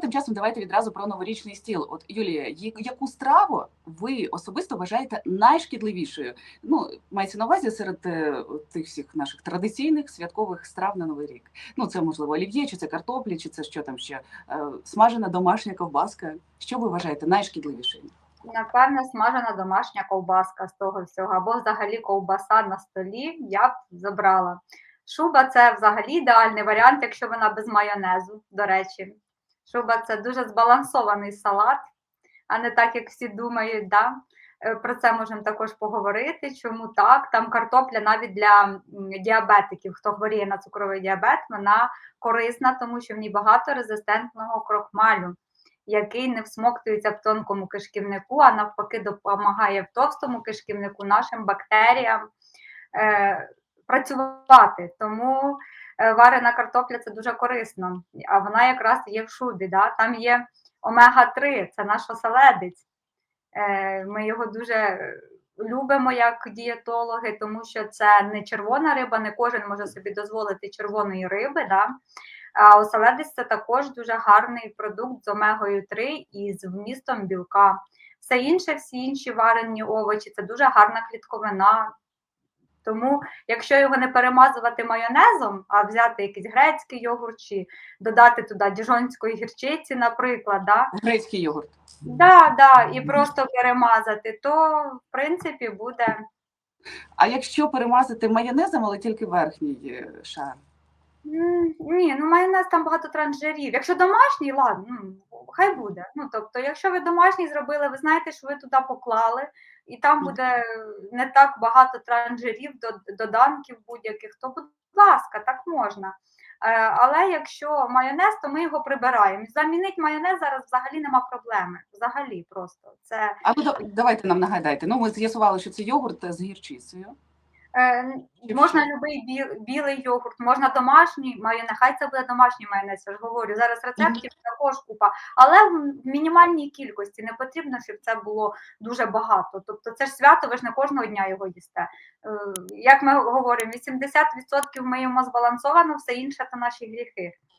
тим часом давайте відразу про новорічний стіл. От Юлія, яку страву ви особисто вважаєте найшкідливішою? Ну, мається на увазі серед е, тих всіх наших традиційних святкових страв на новий рік. Ну, це можливо олів'є, чи це картоплі, чи це що там ще е, смажена домашня ковбаска. Що ви вважаєте найшкідливішою? Напевне, смажена домашня ковбаска з того всього, або взагалі ковбаса на столі я б забрала. Шуба це взагалі ідеальний варіант, якщо вона без майонезу, до речі. Шуба це дуже збалансований салат, а не так, як всі думають. Да? Е, Про це можемо також поговорити. Чому так? Там картопля навіть для діабетиків, хто хворіє на цукровий діабет, вона корисна, тому що в ній багато резистентного крохмалю який не всмоктується в тонкому кишківнику, а навпаки, допомагає в товстому кишківнику нашим бактеріям е, працювати. Тому е, варена картопля це дуже корисно. А вона якраз є в шубі. Да? Там є омега-3, це наш оселедець. Е, ми його дуже любимо як дієтологи, тому що це не червона риба, не кожен може собі дозволити червоної риби. Да? А оселедець це також дуже гарний продукт з омегою 3 і з вмістом білка. Все інше, всі інші варені овочі це дуже гарна клітковина. Тому, якщо його не перемазувати майонезом, а взяти якийсь грецький йогурт чи додати туди діжонської гірчиці, наприклад, да, Грецький йогурт. да, да, і просто перемазати, то в принципі буде А якщо перемазати майонезом, але тільки верхній е, шар? М, Ні, ну майонез там багато транжирів. Якщо домашній, ладно, ну, хай буде. Ну, тобто, якщо ви домашній зробили, ви знаєте, що ви туди поклали, і там буде не так багато транжирів, до- доданків будь-яких, то, будь ласка, так можна. Е, Але якщо майонез, то ми його прибираємо. Замінить майонез зараз взагалі нема проблеми. Взагалі просто. Це А ви давайте нам нагадайте. Ну, ми з'ясували, що це йогурт з гірчицею. Е, можна любий біл, білий йогурт, можна домашній майонез, хай це буде домашній майонез, я ж говорю. Зараз рецептів також купа, але в мінімальній кількості не потрібно, щоб це було дуже багато. Тобто це ж свято, ви ж не кожного дня його їсте. Е, Як ми говоримо, 80% ми їмо збалансовано, все інше це наші гріхи.